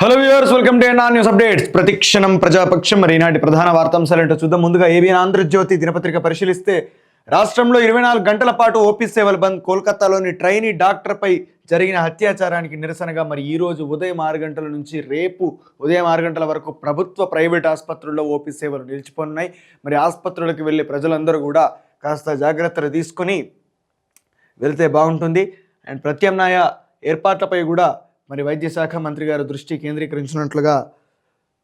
Hello viewers welcome to నా news updates ప్రతిక్షణం ప్రజాపక్షం మరి ఈనాటి ప్రధాన వార్తాంశాలు చూద్దాం. ముందుగా ఏబీఎన్ ఆంధ్రజ్యోతి దినపత్రిక పరిశీలిస్తే రాష్ట్రంలో ఇరవై నాలుగు గంటల పాటు ఓపీ సేవలు బంద్ కోల్కతాలోని ట్రైనీ డాక్టర్పై జరిగిన అత్యాచారానికి నిరసనగా మరి ఈరోజు ఉదయం ఆరు గంటల నుంచి రేపు ఉదయం ఆరు గంటల వరకు ప్రభుత్వ ప్రైవేట్ ఆసుపత్రుల్లో ఓపీ సేవలు నిలిచిపోనున్నాయి. మరి ఆసుపత్రులకు వెళ్ళే ప్రజలందరూ కూడా కాస్త జాగ్రత్తలు తీసుకొని వెళితే బాగుంటుంది. అండ్ ప్రత్యామ్నాయ ఏర్పాట్లపై కూడా మరి వైద్య శాఖ మంత్రి గారు దృష్టి కేంద్రీకరించినట్లుగా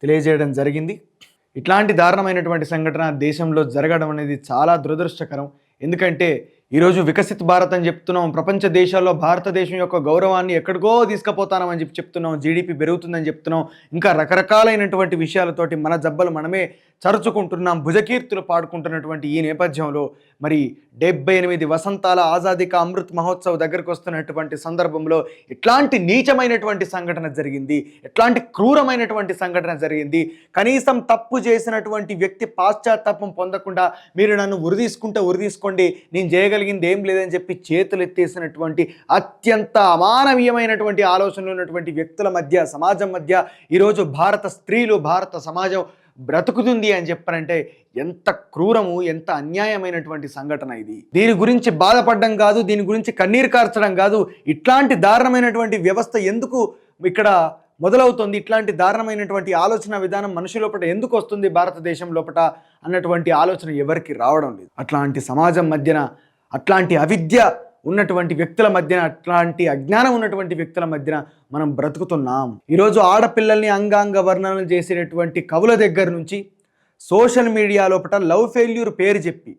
తెలియజేయడం జరిగింది. ఇట్లాంటి దారుణమైనటువంటి సంఘటన దేశంలో జరగడం అనేది చాలా దురదృష్టకరం. ఎందుకంటే ఈరోజు వికసిత్ భారత్ అని చెప్తున్నాం. ప్రపంచ దేశాల్లో భారతదేశం యొక్క గౌరవాన్ని ఎక్కడికో తీసుకుపోతానమని చెప్పి చెప్తున్నాం. జీడిపి పెరుగుతుందని చెప్తున్నాం. ఇంకా రకరకాలైనటువంటి విషయాలతోటి మన జబ్బలు మనమే చరుచుకుంటున్నాం. భుజకీర్తులు పాడుకుంటున్నటువంటి ఈ నేపథ్యంలో మరి డెబ్బై ఎనిమిది వసంతాల ఆజాదీ అమృత్ మహోత్సవ్ దగ్గరకు వస్తున్నటువంటి సందర్భంలో ఎట్లాంటి నీచమైనటువంటి సంఘటన జరిగింది? ఎట్లాంటి క్రూరమైనటువంటి సంఘటన జరిగింది? కనీసం తప్పు చేసినటువంటి వ్యక్తి పాశ్చాత్తాపం పొందకుండా మీరు నన్ను ఉరిదీసుకుంటే ఉరిదీసుకోండి నేను చేయగలిగింది ఏం లేదని చెప్పి చేతులు ఎత్తేసినటువంటి అత్యంత అమానవీయమైనటువంటి ఆలోచనలు ఉన్నటువంటి వ్యక్తుల మధ్య సమాజం మధ్య ఈరోజు భారత స్త్రీలు భారత సమాజం బ్రతుకుతుంది అని చెప్పారంటే ఎంత క్రూరము ఎంత అన్యాయమైనటువంటి సంఘటన ఇది. దీని గురించి బాధపడడం కాదు దీని గురించి కన్నీరు కార్చడం కాదు. ఇట్లాంటి దారుణమైనటువంటి వ్యవస్థ ఎందుకు ఇక్కడ మొదలవుతుంది? ఇట్లాంటి దారుణమైనటువంటి ఆలోచన విధానం మనిషి లోపల ఎందుకు వస్తుంది? భారతదేశం లోపల అన్నటువంటి ఆలోచన ఎవరికి రావడం లేదు. అట్లాంటి సమాజం మధ్యన అట్లాంటి అవిద్య ఉన్నటువంటి వ్యక్తుల మధ్యన అట్లాంటి అజ్ఞానం ఉన్నటువంటి వ్యక్తుల మధ్యన మనం బ్రతుకుతున్నాం. ఈరోజు ఆడపిల్లల్ని అంగాంగ వర్ణనలు చేసేటటువంటి కవుల దగ్గర నుంచి సోషల్ మీడియా లోపల లవ్ ఫెయిల్యూర్ పేరు చెప్పి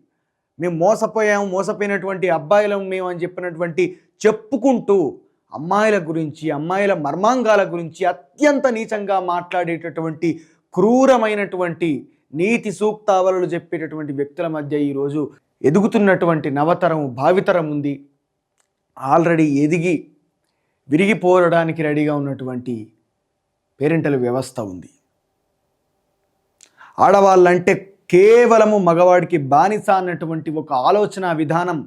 మేము మోసపోయాము మోసపోయినటువంటి అబ్బాయిలం మేము అని చెప్పినటువంటి చెప్పుకుంటూ అమ్మాయిల గురించి అమ్మాయిల మర్మాంగాల గురించి అత్యంత నీచంగా మాట్లాడేటటువంటి క్రూరమైనటువంటి నీతి సూక్తావలు చెప్పేటటువంటి వ్యక్తుల మధ్య ఈరోజు ఎదుగుతున్నటువంటి నవతరం భావితరం ఉంది. ఆల్రెడీ ఎదిగి విరిగిపోవడానికి రెడీగా ఉన్నటువంటి పేరెంటల వ్యవస్థ ఉంది. ఆడవాళ్ళంటే కేవలము మగవాడికి బానిస అన్నటువంటి ఒక ఆలోచన విధానం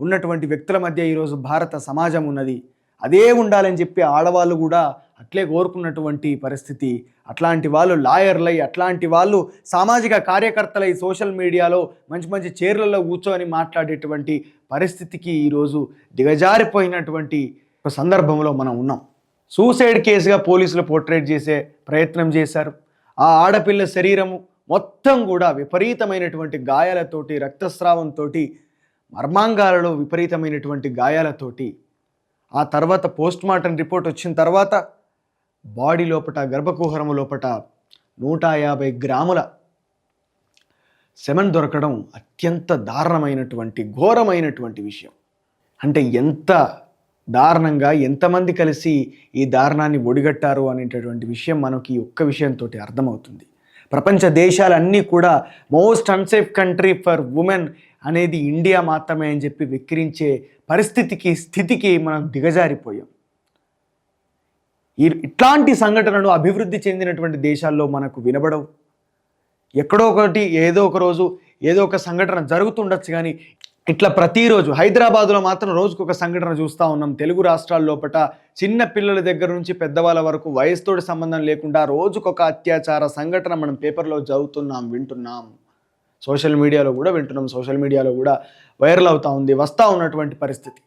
ఉన్నటువంటి వ్యక్తుల మధ్య ఈరోజు భారత సమాజం ఉన్నది. అదే ఉండాలని చెప్పి ఆడవాళ్ళు కూడా అట్లే కోరుకున్నటువంటి పరిస్థితి అట్లాంటి వాళ్ళు లాయర్లై అట్లాంటి వాళ్ళు సామాజిక కార్యకర్తలై సోషల్ మీడియాలో మంచి మంచి చీరలలో కూర్చొని మాట్లాడేటువంటి పరిస్థితికి ఈరోజు దిగజారిపోయినటువంటి ఒక సందర్భంలో మనం ఉన్నాం. సూసైడ్ కేసుగా పోలీసులు పోర్ట్రేట్ చేసే ప్రయత్నం చేశారు. ఆ ఆడపిల్ల శరీరము మొత్తం కూడా విపరీతమైనటువంటి గాయాలతోటి రక్తస్రావంతో మర్మాంగాలలో విపరీతమైనటువంటి గాయాలతోటి ఆ తర్వాత పోస్ట్ మార్టం రిపోర్ట్ వచ్చిన తర్వాత బాడీ లోపట గర్భకుహరము లోపట నూట యాభై గ్రాముల సెమన్ దొరకడం అత్యంత దారుణమైనటువంటి ఘోరమైనటువంటి విషయం. అంటే ఎంత దారుణంగా ఎంతమంది కలిసి ఈ దారుణాన్ని ఒడిగట్టారు అనేటటువంటి విషయం మనకి ఈ ఒక్క విషయంతో అర్థమవుతుంది. ప్రపంచ దేశాలన్నీ కూడా most unsafe country for women అనేది ఇండియా మాత్రమే అని చెప్పి విక్రించే పరిస్థితికి స్థితికి మనం దిగజారిపోయాం. ఈ ఇట్లాంటి సంఘటనలు అభివృద్ధి చెందినటువంటి దేశాల్లో మనకు వినబడవు. ఎక్కడో ఒకటి ఏదో ఒక రోజు ఏదో ఒక సంఘటన జరుగుతుండొచ్చు కానీ ఇట్లా ప్రతిరోజు హైదరాబాద్లో మాత్రం రోజుకు ఒక సంఘటన చూస్తూ ఉన్నాం. తెలుగు రాష్ట్రాల లోపల చిన్న పిల్లల దగ్గర నుంచి పెద్దవాళ్ళ వరకు వయసుతోటి సంబంధం లేకుండా రోజుకొక అత్యాచార సంఘటన మనం పేపర్లో చదువుతున్నాం వింటున్నాం. సోషల్ మీడియాలో కూడా వింటున్నాం. సోషల్ మీడియాలో కూడా వైరల్ అవుతూ ఉంది వస్తూ ఉన్నటువంటి పరిస్థితి.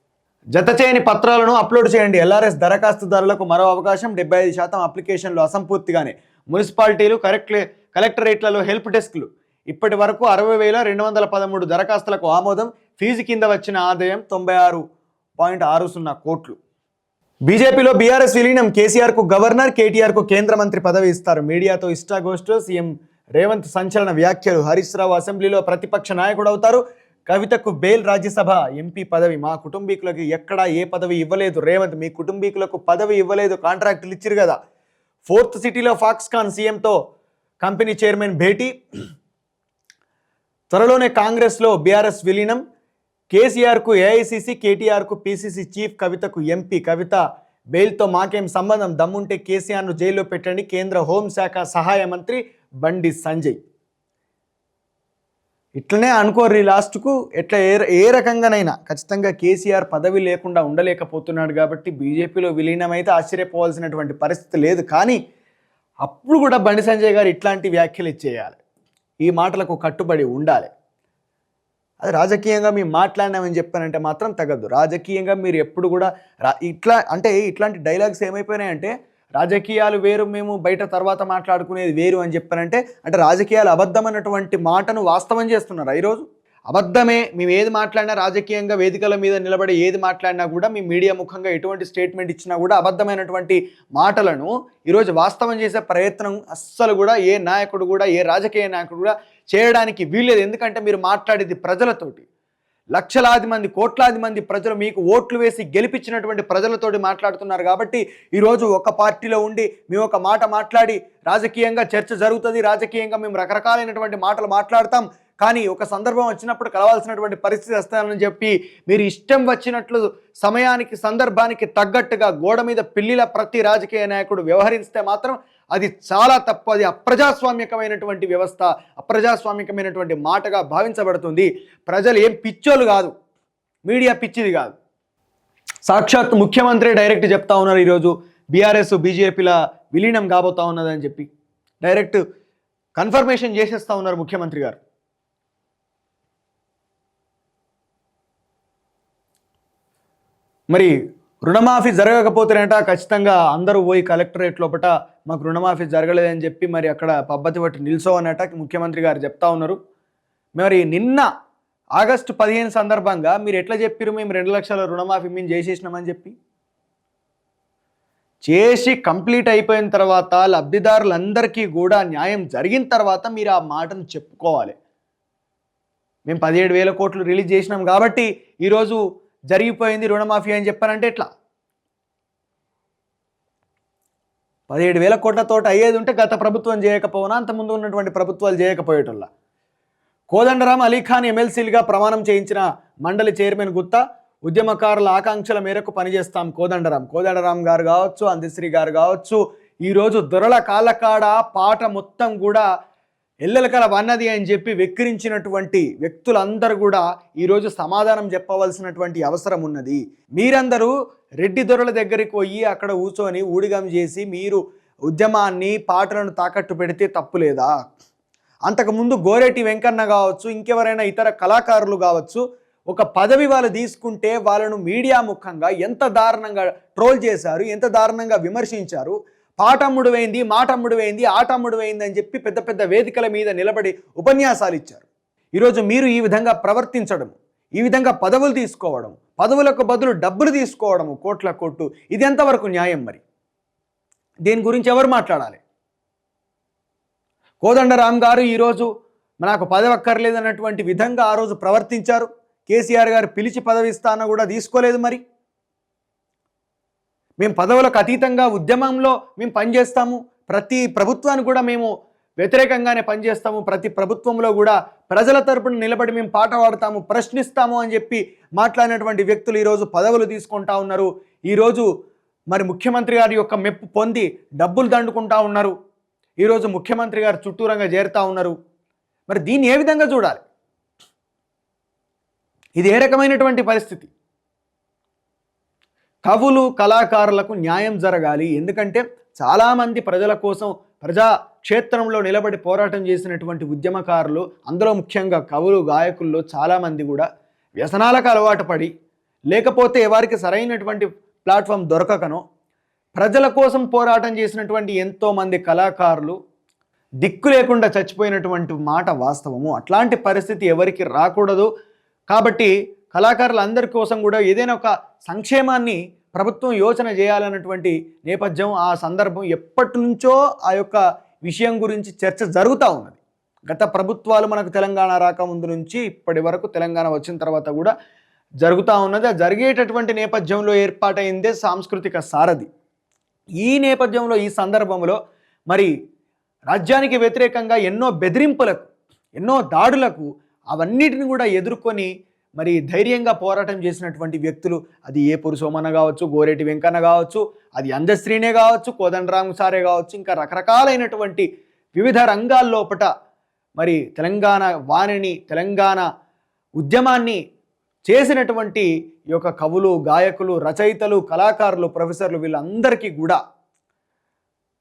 జత చేయని పత్రాలను అప్లోడ్ చేయండి. ఎల్ఆర్ఎస్ దరఖాస్తుదారులకు మరో అవకాశం. డెబ్బై ఐదు శాతం అప్లికేషన్లు అసంపూర్తిగానే. మున్సిపాలిటీలు కరెక్ట్ కలెక్టరేట్లలో హెల్ప్ డెస్క్లు. ఇప్పటి వరకు అరవై వేల రెండు వందల పదమూడు దరఖాస్తులకు ఆమోదం. ఫీజు కింద వచ్చిన ఆదాయం తొంభై ఆరు పాయింట్ ఆరు సున్నా కోట్లు. బీజేపీలో బీఆర్ఎస్ విలీనం. కేసీఆర్కు గవర్నర్ కేటీఆర్కు కేంద్ర మంత్రి పదవి ఇస్తారు. మీడియాతో ఇష్టాగోష్ఠిలో సీఎం రేవంత్ సంచలన వ్యాఖ్యలు. హరీష్ రావు అసెంబ్లీలో ప్రతిపక్ష నాయకుడు అవుతారు. కవితకు బెయిల్ రాజ్యసభ ఎంపీ పదవి. మా కుటుంబీకులకు ఎక్కడా ఏ పదవి ఇవ్వలేదు. రేవంత్ మీ కుటుంబీకులకు పదవి ఇవ్వలేదు. కాంట్రాక్టులు ఇచ్చారు కదా. ఫోర్త్ సిటీలో ఫాక్స్కాన్ సీఎంతో కంపెనీ చైర్మన్ భేటీ. త్వరలోనే కాంగ్రెస్లో బీఆర్ఎస్ విలీనం. కేసీఆర్కు ఏఐసిసి కేటీఆర్కు పిసిసి చీఫ్ కవితకు ఎంపీ కవిత. బెయిల్తో మాకేం సంబంధం? దమ్ముంటే కేసీఆర్ను జైల్లో పెట్టండి. కేంద్ర హోంశాఖ సహాయ మంత్రి బండి సంజయ్. ఇట్లనే అనుకోర్రి లాస్ట్కు ఎట్లా ఏ ఏ రకంగానైనా ఖచ్చితంగా కేసీఆర్ పదవి లేకుండా ఉండలేకపోతున్నాడు కాబట్టి బీజేపీలో విలీనమైతే ఆశ్చర్యపోవాల్సినటువంటి పరిస్థితి లేదు. కానీ అప్పుడు కూడా బండి సంజయ్ గారు ఇట్లాంటి వ్యాఖ్యలు ఇచ్చేయాలి. ఈ మాటలకు కట్టుబడి ఉండాలి. అది రాజకీయంగా మేము మాట్లాడినామని చెప్పానంటే మాత్రం తగదు. రాజకీయంగా మీరు ఎప్పుడు కూడా ఇట్లా అంటే ఇట్లాంటి డైలాగ్స్ ఏమైపోయినాయంటే రాజకీయాలు వేరు మేము బయట తర్వాత మాట్లాడుకునేది వేరు అని చెప్పానంటే అంటే రాజకీయాలు అబద్ధం అన్నటువంటి మాటను వాస్తవం చేస్తున్నారు ఈరోజు? అబద్ధమే మేము ఏది మాట్లాడినా రాజకీయంగా వేదికల మీద నిలబడి ఏది మాట్లాడినా కూడా మీ మీడియా ముఖంగా ఎటువంటి స్టేట్మెంట్ ఇచ్చినా కూడా అబద్ధమైనటువంటి మాటలను ఈరోజు వాస్తవం చేసే ప్రయత్నం అస్సలు కూడా ఏ నాయకుడు కూడా ఏ రాజకీయ నాయకుడు కూడా చేయడానికి వీల్లేదు. ఎందుకంటే మీరు మాట్లాడేది ప్రజలతోటి. లక్షలాది మంది కోట్లాది మంది ప్రజలు మీకు ఓట్లు వేసి గెలిపించినటువంటి ప్రజలతోటి మాట్లాడుతున్నారు కాబట్టి ఈరోజు ఒక పార్టీలో ఉండి మేము ఒక మాట మాట్లాడి రాజకీయంగా చర్చ జరుగుతుంది రాజకీయంగా మేము రకరకాలైనటువంటి మాటలు మాట్లాడతాం. కానీ ఒక సందర్భం వచ్చినప్పుడు కలవాల్సినటువంటి పరిస్థితి వస్తానని చెప్పి మీరు ఇష్టం వచ్చినట్లు సమయానికి సందర్భానికి తగ్గట్టుగా గోడ మీద పిల్లిల ప్రతి రాజకీయ నాయకుడు వ్యవహరిస్తే మాత్రం అది చాలా తప్పు. అది అప్రజాస్వామికమైనటువంటి వ్యవస్థ అప్రజాస్వామికమైనటువంటి మాటగా భావించబడుతుంది. ప్రజలు ఏం పిచ్చోలు కాదు. మీడియా పిచ్చిది కాదు. సాక్షాత్ ముఖ్యమంత్రి డైరెక్ట్ చెప్తా ఉన్నారు ఈరోజు. బీఆర్ఎస్ బీజేపీల విలీనం కాబోతా ఉన్నదని చెప్పి. డైరెక్ట్ కన్ఫర్మేషన్ చేసేస్తా ఉన్నారు ముఖ్యమంత్రి గారు. మరి రుణమాఫీ జరగకపోతేనేట ఖచ్చితంగా అందరూ పోయి కలెక్టరేట్ లోపల మాకు రుణమాఫీ జరగలేదని చెప్పి మరి అక్కడ పబ్బతి బట్టి నిల్చోవనట ముఖ్యమంత్రి గారు చెప్తా ఉన్నారు. మరి నిన్న ఆగస్టు పదిహేను సందర్భంగా మీరు ఎట్లా చెప్పారు మేము రెండు లక్షల రుణమాఫీ మేము చేసేసినామని చెప్పి? చేసి కంప్లీట్ అయిపోయిన తర్వాత లబ్ధిదారులందరికీ కూడా న్యాయం జరిగిన తర్వాత మీరు ఆ మాటను చెప్పుకోవాలి. మేము పదిహేడు వేల కోట్లు రిలీజ్ చేసినాం కాబట్టి ఈరోజు జరిగిపోయింది రుణమాఫీ అని చెప్పారంటే ఎట్లా? పదిహేడు వేల కోట్లతోటి అయ్యేది ఉంటే గత ప్రభుత్వం చేయకపోవనా? అంతకుముందు ఉన్నటువంటి ప్రభుత్వాలు చేయకపోయేటల్లా కోదండరాం అలీఖాన్ ఎమ్మెల్సీలుగా ప్రమాణం చేయించిన మండలి చైర్మన్ గుత్తా ఉద్యమకారుల ఆకాంక్షల మేరకు పనిచేస్తాం కోదండరాం. కోదండరాం గారు కావచ్చు అందశ్రీ గారు కావచ్చు ఈరోజు దొరల కాలకాడ పాట మొత్తం కూడా ఎల్లెలకల వన్నది అని చెప్పి వెక్కిరించినటువంటి వ్యక్తులందరూ కూడా ఈరోజు సమాధానం చెప్పవలసినటువంటి అవసరం ఉన్నది. మీరందరూ రెడ్డి దొరల దగ్గరికి పోయి అక్కడ కూర్చొని ఊడిగం చేసి మీరు ఉద్యమాన్ని పాటలను తాకట్టు పెడితే తప్పు లేదా? అంతకుముందు గోరేటి వెంకన్న కావచ్చు ఇంకెవరైనా ఇతర కళాకారులు కావచ్చు ఒక పదవి వాళ్ళు తీసుకుంటే వాళ్ళను మీడియా ముఖంగా ఎంత దారుణంగా ట్రోల్ చేశారు ఎంత దారుణంగా విమర్శించారు? పాటమ్ముడు వేయింది మాటమ్ముడు వేయింది ఆటమ్ముడు వేయింది అని చెప్పి పెద్ద పెద్ద వేదికల మీద నిలబడి ఉపన్యాసాలు ఇచ్చారు. ఈరోజు మీరు ఈ విధంగా ప్రవర్తించడం ఈ విధంగా పదవులు తీసుకోవడం పదవులకు బదులు డబ్బులు తీసుకోవడము కోట్ల కోట్లు ఇది ఎంతవరకు న్యాయం మరి? దీని గురించి ఎవరు మాట్లాడాలి? కోదండరామ్ గారు ఈరోజు నాకు పదవి అక్కర్లేదన్నటువంటి విధంగా ఆ రోజు ప్రవర్తించారు. కేసీఆర్ గారు పిలిచి పదవి ఇస్తాన కూడా తీసుకోలేదు మరి. మేము పదవులకు అతీతంగా ఉద్యమంలో మేము పనిచేస్తాము. ప్రతి ప్రభుత్వాన్ని కూడా మేము వ్యతిరేకంగానే పనిచేస్తాము. ప్రతి ప్రభుత్వంలో కూడా ప్రజల తరపున నిలబడి మేము పాట పాడతాము ప్రశ్నిస్తాము అని చెప్పి మాట్లాడినటువంటి వ్యక్తులు ఈరోజు పదవులు తీసుకుంటా ఉన్నారు. ఈరోజు మరి ముఖ్యమంత్రి గారి యొక్క మెప్పు పొంది డబ్బులు దండుకుంటా ఉన్నారు. ఈరోజు ముఖ్యమంత్రి గారు చుట్టూరంగా చేరుతా ఉన్నారు. మరి దీన్ని ఏ విధంగా చూడాలి? ఇది ఏ రకమైనటువంటి పరిస్థితి? కవులు కళాకారులకు న్యాయం జరగాలి. ఎందుకంటే చాలామంది ప్రజల కోసం ప్రజా క్షేత్రంలో నిలబడి పోరాటం చేసినటువంటి ఉద్యమకారులు అందులో ముఖ్యంగా కవులు గాయకుల్లో చాలామంది కూడా వ్యసనాలకు అలవాటు పడి లేకపోతే వారికి సరైనటువంటి ప్లాట్ఫామ్ దొరకకనో. ప్రజల కోసం పోరాటం చేసినటువంటి ఎంతోమంది కళాకారులు దిక్కు లేకుండా చచ్చిపోయినటువంటి మాట వాస్తవము. అట్లాంటి పరిస్థితి ఎవరికి రాకూడదు. కాబట్టి కళాకారులందరి కోసం కూడా ఏదైనా ఒక సంక్షేమాన్ని ప్రభుత్వం యోచన చేయాలన్నటువంటి నేపథ్యం ఆ సందర్భం ఎప్పటి నుంచో ఆ యొక్క విషయం గురించి చర్చ జరుగుతూ ఉన్నది. గత ప్రభుత్వాలు మనకు తెలంగాణ రాకముందు నుంచి ఇప్పటి వరకు తెలంగాణ వచ్చిన తర్వాత కూడా జరుగుతూ ఉన్నది. ఆ జరిగేటటువంటి నేపథ్యంలో ఏర్పాటైందే సాంస్కృతిక సారథి. ఈ నేపథ్యంలో ఈ సందర్భంలో మరి రాజ్యానికి వ్యతిరేకంగా ఎన్నో బెదిరింపులకు ఎన్నో దాడులకు అవన్నిటిని కూడా ఎదుర్కొని మరి ధైర్యంగా పోరాటం చేసినటువంటి వ్యక్తులు అది ఏ పురుషోమన కావచ్చు గోరేటి వెంకన్న కావచ్చు అది అందశ్రీనే కావచ్చు కోదండరామ్ సారే కావచ్చు ఇంకా రకరకాలైనటువంటి వివిధ రంగాల్లోపట మరి తెలంగాణ వాణిని తెలంగాణ ఉద్యమాన్ని చేసినటువంటి ఈ యొక్క కవులు గాయకులు రచయితలు కళాకారులు ప్రొఫెసర్లు వీళ్ళందరికీ కూడా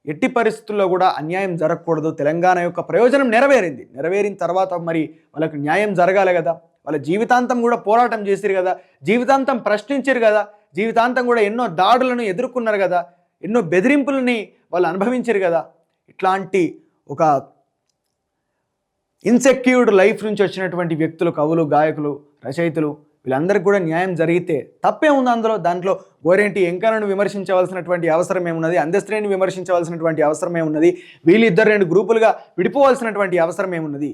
ఎట్టి పరిస్థితుల్లో కూడా అన్యాయం జరగకూడదు. తెలంగాణ యొక్క ప్రయోజనం నెరవేరింది. నెరవేరిన తర్వాత మరి వాళ్ళకు న్యాయం జరగాలి కదా. వాళ్ళ జీవితాంతం కూడా పోరాటం చేసిరు కదా జీవితాంతం ప్రశ్నించారు కదా జీవితాంతం కూడా ఎన్నో దాడులను ఎదుర్కొన్నారు కదా ఎన్నో బెదిరింపులని వాళ్ళు అనుభవించారు కదా. ఇట్లాంటి ఒక ఇన్సెక్యూర్డ్ లైఫ్ నుంచి వచ్చినటువంటి వ్యక్తులు కవులు గాయకులు రచయితలు వీళ్ళందరికీ కూడా న్యాయం జరిగితే తప్పే ఉంది అందులో. దాంట్లో గోరేంటి ఎంకరను విమర్శించవలసినటువంటి అవసరం ఏమున్నది అందశ్రేణిని విమర్శించవలసినటువంటి అవసరం ఏమున్నది వీళ్ళిద్దరు రెండు గ్రూపులుగా విడిపోవలసినటువంటి అవసరం ఏమున్నది.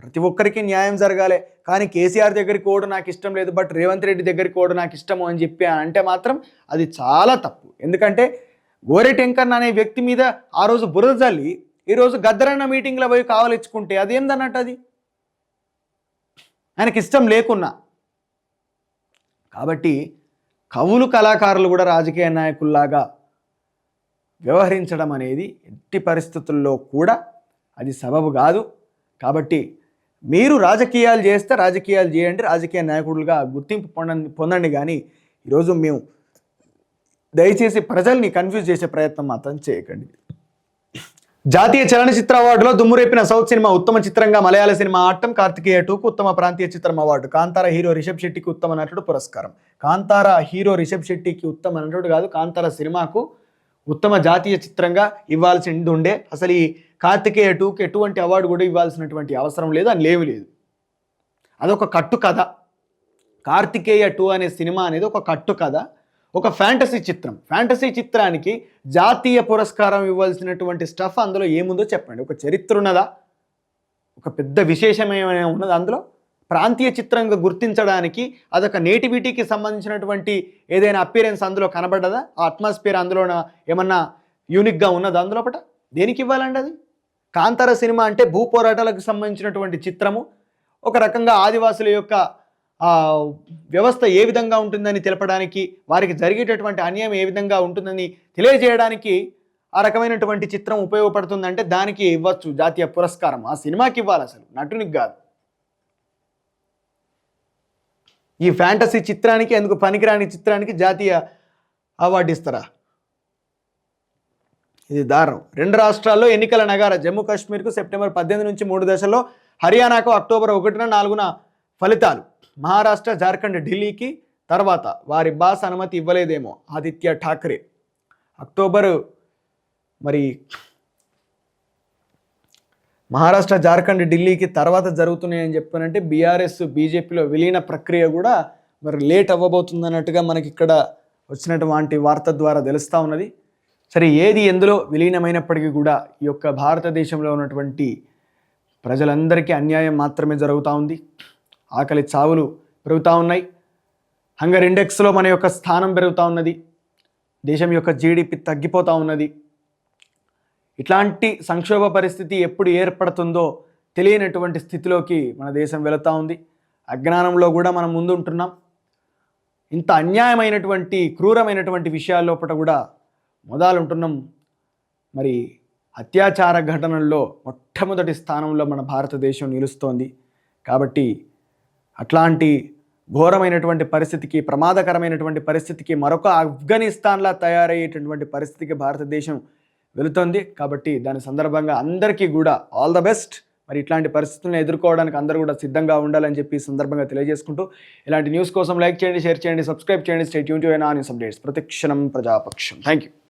ప్రతి ఒక్కరికి న్యాయం జరగాలి. కానీ కేసీఆర్ దగ్గరికి కూడా నాకు ఇష్టం లేదు బట్ రేవంత్ రెడ్డి దగ్గరికి కూడా నాకు ఇష్టము అని చెప్పి అంటే మాత్రం అది చాలా తప్పు. ఎందుకంటే గోరెటి టెంకర్ అనే వ్యక్తి మీద ఆ రోజు బురద జల్లి ఈరోజు గద్దరన్న మీటింగ్లో పోయి కావాలిచ్చుకుంటే అదేందన్నట్టు అది? ఆయనకి ఇష్టం లేకున్నా. కాబట్టి కవులు కళాకారులు కూడా రాజకీయ నాయకుల్లాగా వ్యవహరించడం అనేది ఎట్టి పరిస్థితుల్లో కూడా అది సబబు కాదు. కాబట్టి మీరు రాజకీయాలు చేస్తే రాజకీయాలు చేయండి రాజకీయ నాయకుడుగా గుర్తింపు పొందండి పొందండి కానీ ఈరోజు మేము దయచేసి ప్రజల్ని కన్ఫ్యూజ్ చేసే ప్రయత్నం మాత్రం చేయకండి. జాతీయ చలనచిత్ర అవార్డులో దుమ్మురేపిన సౌత్ సినిమా ఉత్తమ చిత్రంగా మలయాళ సినిమా ఆటం కార్తికేయ టూకు ఉత్తమ ప్రాంతీయ చిత్రం అవార్డు కాంతార హీరో రిషబ్ శెట్టికి ఉత్తమ నటుడు పురస్కారం. కాంతార హీరో రిషబ్ శెట్టికి ఉత్తమ నటుడు కాదు కాంతార సినిమాకు ఉత్తమ జాతీయ చిత్రంగా ఇవ్వాల్సింది ఉండే అసలు ఈ కార్తికేయ టూకి ఎటువంటి అవార్డు కూడా ఇవ్వాల్సినటువంటి అవసరం లేదు అని లేవు లేదు. అదొక కట్టు కథ. కార్తికేయ టూ అనే సినిమా అనేది ఒక కట్టు కథ ఒక ఫ్యాంటసీ చిత్రం. ఫ్యాంటసీ చిత్రానికి జాతీయ పురస్కారం ఇవ్వాల్సినటువంటి స్టఫ్ అందులో ఏముందో చెప్పండి. ఒక చరిత్ర ఉన్నదా? ఒక పెద్ద విశేషమేమైనా ఉన్నది అందులో? ప్రాంతీయ చిత్రంగా గుర్తించడానికి అదొక నేటివిటీకి సంబంధించినటువంటి ఏదైనా అపీరెన్స్ అందులో కనబడ్డదా? ఆ అట్మాస్ఫియర్ అందులో ఏమన్నా యూనిక్గా ఉన్నదా అందులోపట? దేనికి ఇవ్వాలండి అది? కాంతార సినిమా అంటే భూ పోరాటాలకు సంబంధించినటువంటి చిత్రము. ఒక రకంగా ఆదివాసుల యొక్క వ్యవస్థ ఏ విధంగా ఉంటుందని తెలపడానికి వారికి జరిగేటటువంటి అన్యాయం ఏ విధంగా ఉంటుందని తెలియజేయడానికి ఆ రకమైనటువంటి చిత్రం ఉపయోగపడుతుందంటే దానికి ఇవ్వచ్చు జాతీయ పురస్కారం. ఆ సినిమాకి ఇవ్వాలి అసలు నటునికి కాదు. ఈ ఫ్యాంటసీ చిత్రానికి ఎందుకు పనికిరాని చిత్రానికి జాతీయ అవార్డు ఇస్తారా? ఇది దారుణం. రెండు రాష్ట్రాల్లో ఎన్నికల నగార జమ్మూ కాశ్మీర్కు సెప్టెంబర్ పద్దెనిమిది నుంచి మూడు దశల్లో హర్యానాకు అక్టోబర్ ఒకటిన నాలుగున ఫలితాలు. మహారాష్ట్ర జార్ఖండ్ ఢిల్లీకి తర్వాత వారి బాస్ అనుమతి ఇవ్వలేదేమో ఆదిత్య ఠాక్రే. అక్టోబరు మరి మహారాష్ట్ర జార్ఖండ్ ఢిల్లీకి తర్వాత జరుగుతున్నాయని చెప్పానంటే బీఆర్ఎస్ బీజేపీలో విలీన ప్రక్రియ కూడా మరి లేట్ అవ్వబోతుంది అన్నట్టుగా మనకి ఇక్కడ వచ్చినటువంటి వార్త ద్వారా తెలుస్తూ ఉన్నది. సరే ఏది ఎందులో విలీనమైనప్పటికీ కూడా ఈ యొక్క భారతదేశంలో ఉన్నటువంటి ప్రజలందరికీ అన్యాయం మాత్రమే జరుగుతూ ఉంది. ఆకలి చావులు పెరుగుతూ ఉన్నాయి. హంగర్ ఇండెక్స్లో మన యొక్క స్థానం పెరుగుతూ ఉన్నది. దేశం యొక్క జీడిపి తగ్గిపోతూ ఉన్నది. ఇట్లాంటి సంక్షోభ పరిస్థితి ఎప్పుడు ఏర్పడుతుందో తెలియనటువంటి స్థితిలోకి మన దేశం వెళుతూ ఉంది. అజ్ఞానంలో కూడా మనం ముందుంటున్నాం. ఇంత అన్యాయమైనటువంటి క్రూరమైనటువంటి విషయాల లోపల కూడా మొదలుంటున్నాం. మరి అత్యాచార ఘటనల్లో మొట్టమొదటి స్థానంలో మన భారతదేశం నిలుస్తోంది. కాబట్టి అట్లాంటి ఘోరమైనటువంటి పరిస్థితికి ప్రమాదకరమైనటువంటి పరిస్థితికి మరొక ఆఫ్ఘనిస్తాన్లా తయారయ్యేటటువంటి పరిస్థితికి భారతదేశం వెళుతోంది. కాబట్టి దాని సందర్భంగా అందరికీ కూడా ఆల్ ద బెస్ట్. మరి ఇట్లాంటి పరిస్థితులను ఎదుర్కోవడానికి అందరూ కూడా సిద్ధంగా ఉండాలని చెప్పి సందర్భంగా తెలియజేసుకుంటూ ఇలాంటి న్యూస్ కోసం లైక్ చేయండి షేర్ చేయండి సబ్స్క్రైబ్ చేయండి. State Yoon to news updates ప్రతిక్షణం ప్రజాపక్షం. Thank you